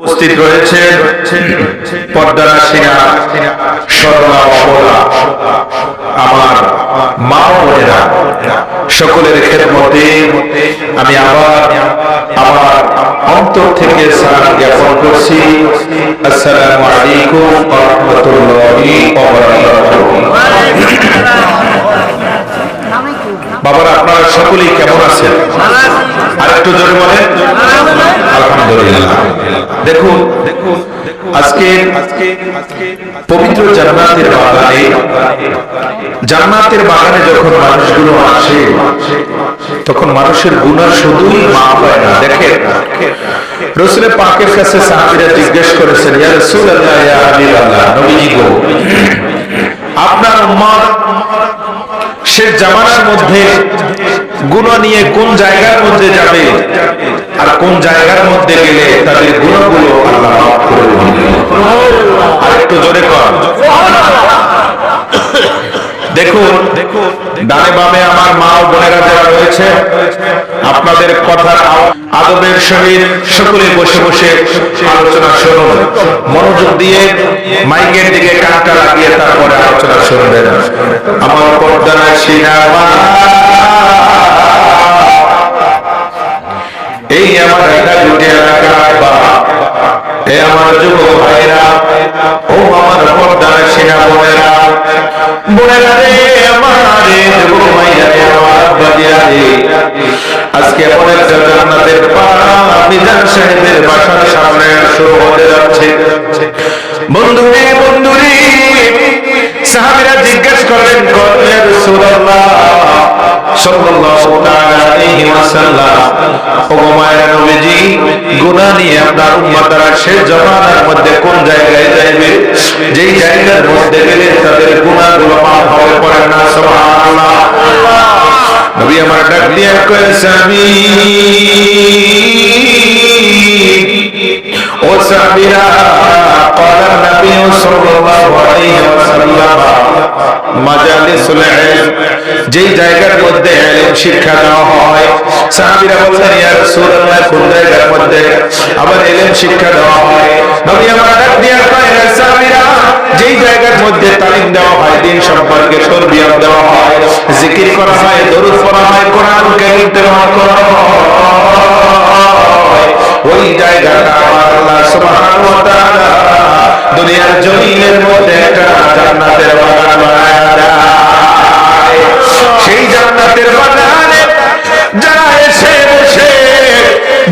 উপস্থিত রয়েছে অবলা আমার মা বোনেরা। সকলের খেদমতে আমি আবার আমার অন্তর থেকে সালাম জ্ঞাপন করছি। আসসালামু আলাইকুম বাবারা, আপনারা সকলেই কেমন আছেন? আর একটু জোরে বলেন। আলহামদুলিল্লাহ। দেখুন দেখুন আজকে পবিত্র জান্নাতের বাগানে জান্নাতের বাগানে যখন মানুষগুলো আসে, তখন মানুষের গুনাহ শুধুই মাফ হয় না। দেখেন রসুলের পাকের কাছে সাহাবীরা জিজ্ঞেস করেছেন, ইয়া রাসূলুল্লাহ, ইয়া হাবিবাল্লাহ, নবীজি গো, আপনার উম্মত শেষ জামানার মধ্যে গুণ নিয়ে কোন জায়গার মধ্যে যাবে আর কোন জায়গার মধ্যে গেলে তাদের গুণগুলো আর একটু জোরে কর। আমার সকলে বসে বসে আলোচনা শুনুন। মনোযোগ দিয়ে মাইকের দিকে তারপরে আলোচনা আমার দুটি এলাকার বা এ আমার যুব ভাইরা আজকে এমন সাহেবের বাসার সামনে শুরু হতে যাচ্ছে বন্ধু রে বন্ধু সাহাবীরা জিজ্ঞেস করলেন কত ইয়া রাসূলুল্লাহ সাল্লাল্লাহু তাআলা আলাইহি ওয়াসাল্লাম। ওগো মায়ের নবীজি, গুনাহ নিয়ে আপনার উম্মতরা শেষ জামানার মধ্যে কোন জায়গায় যাইবে? যেই জায়গার মধ্যে আমার ডাক দিয়ে কয়েছে ও সাহাবীরা قال النبي صلى الله عليه وسلم মাজালিসুল ইলম যেই জায়গার মধ্যে ইলম শিক্ষা দেওয়া হয় সাহাবীরা বললেন ইয়া রাসূলুল্লাহ কোন জায়গার মধ্যে আবার ইলম শিক্ষা দেওয়া হয় নবী আমার ডাক দিয়া কয় হে সাহাবীরা যেই জায়গার মধ্যে তালিম দেওয়া হয় দিন সম্পর্কে তরবিয়ত দেওয়া হয় জিকির করা হয় দরুদ পড়া হয় কোরআন কারীম তেলাওয়াত করা হয় ওই জায়গাটা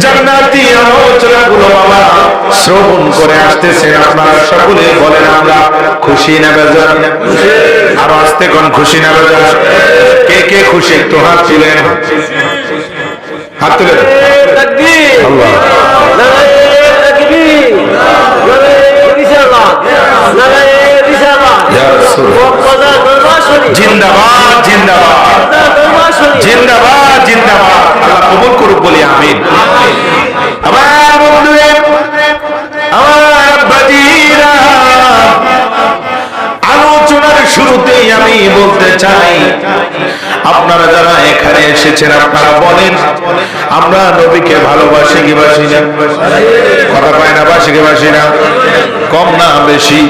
জান্নাতি আলোচনাগুলো বাবা শ্রবণ করে আসতেছে আপনারা সকলে বলেন আমরা খুশি না বেজার? আরও আসতে কোন খুশি না বেজার? কে কে খুশি? একটু হাত তুলেন হাত শরীফ জিন্দাবাদ জিন্দাবাদ। জিন্দাবাদ জিন্দাবাদ। আল্লাহ কবুল করুক বলি আমিন। শুরুতেই আমি বলতে চাই, আপনারা যারা এখানে এসেছেন, আপনারা বলেন, আমরা নবীকে ভালোবাসি কি বাসি না? কথা পায় না, বাসি কি বাসি না? কম না বেশি।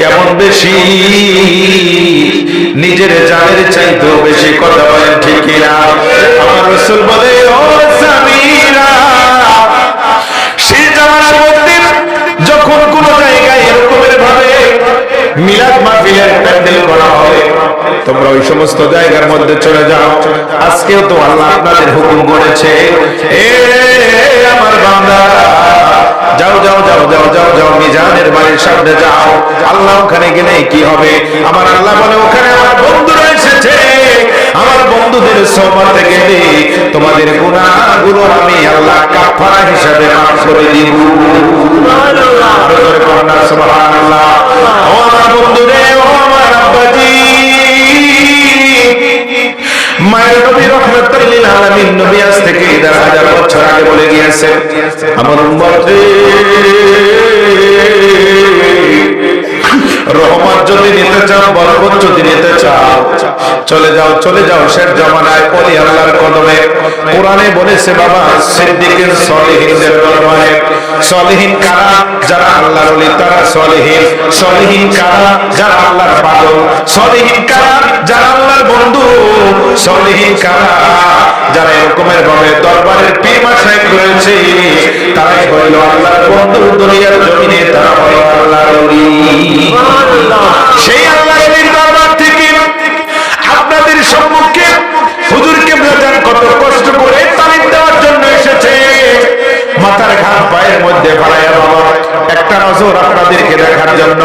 কেমন বেশি? নিজের জানের চাইতেও বেশি কথা বলেন, ঠিক কিনা? আমার রসুল বলে, ও সামিরা মাহফিলের প্যান্ডেল করা হয় তোমরা ওই সমস্ত জায়গার মধ্যে চলে যাও। আজকেও তো আল্লাহ আপনাদের হুকুম করেছে। আমার বান্দা, যাও যাও যাও যাও যাও যাও, মিজানের বাড়ির সামনে যাও। আল্লাহ ওখানে গেলে কি হবে? আমার আল্লাহ বলে, ওখানে আমার বন্ধুরা এসেছে আমার বন্ধুদের সোহবতে গেলে তোমাদের গুনাহগুলো আমি আল্লাহ কাফারা হিসাবে মাফ করে দিব। আমার উম্মত রে, রহমত যদি নিতে চাও বরকত যদি নিতে চাও চলে যাও চলে যাও শেষ জমানায় অলি আল্লাহর কদমে। কোরআনে বলেছে বাবা সিদ্দিকের সলিহিনদের দরবারে। সলিহীন কারা? যারা আল্লাহর ওলি তারা সলিহীন। সলিহীন কারা? যারা আল্লাহর পাগল সলিহীন কারা? যারা আল্লাহর বন্ধু। সলিহীন কারা? যারা এরকমের ভাবে দরবারের পীমা সাহেব রয়েছে তারাই হইল আল্লাহর বন্ধু। দুনিয়ার জমিনে তারা হইল আল্লাহর ওলি সেই আল্লাহর একটা নজর আপনাদেরকে দেখার জন্য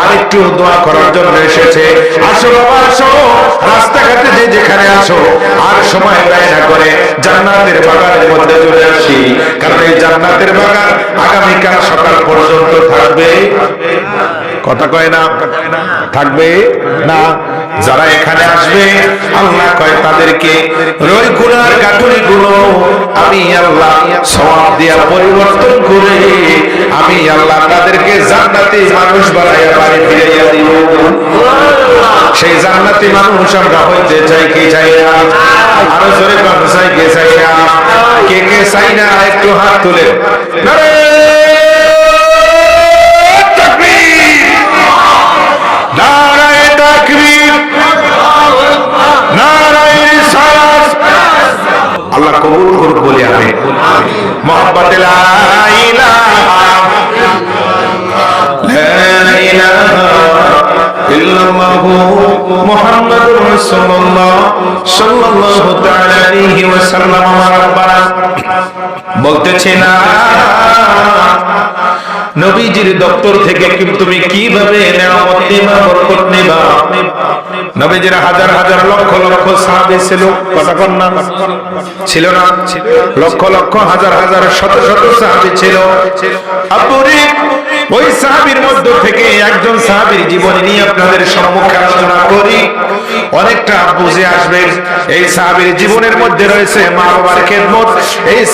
আর একটু দোয়া করার জন্য এসেছে। আসো বাবা, আসো। রাস্তাঘাটে যে যেখানে আসো, আর সময় ব্যয় না করে জান্নাতের বাগানের মধ্যে চলে আসি। কারণ এই জান্নাতের বাগান আগামীকাল সকাল পর্যন্ত থাকবে। কথা কয় না? থাকবে? না। যারা এখানে আসবে, আল্লাহ কয় তাদেরকে রই গুনার কাটুরি গুলো আমি আল্লাহ সওয়াব দিয়া পরিবর্তন করে আমি আল্লাহ তাদেরকে জান্নাতি মানুষ বানাইয়া বাড়ি ফিরাইয়া দিব। সেই জান্নাতি মানুষ আমরা হইতে চাই কি চাই না? আরও জোরে কম চাই কে চাই না? কে কে চাই না? একটু হাত তুলে। নারে না নবীজির দপ্তর থেকে তুমি কীভাবে নবীজির হাজার হাজার লক্ষ লক্ষ সাহাবী ছিল কথা কন না? ছিল না। লক্ষ লক্ষ হাজার হাজার শত শত সাহাবী ছিল। আপুরি ওই সাহাবির মধ্য থেকে একজন সাহাবির জীবন নিয়ে আপনাদের সম্মুখে আলোচনা করি। অনেকটা বুঝে আসবেন, এই সাহাবির জীবনের মধ্যে রয়েছে মা বাবার খেদমত, এই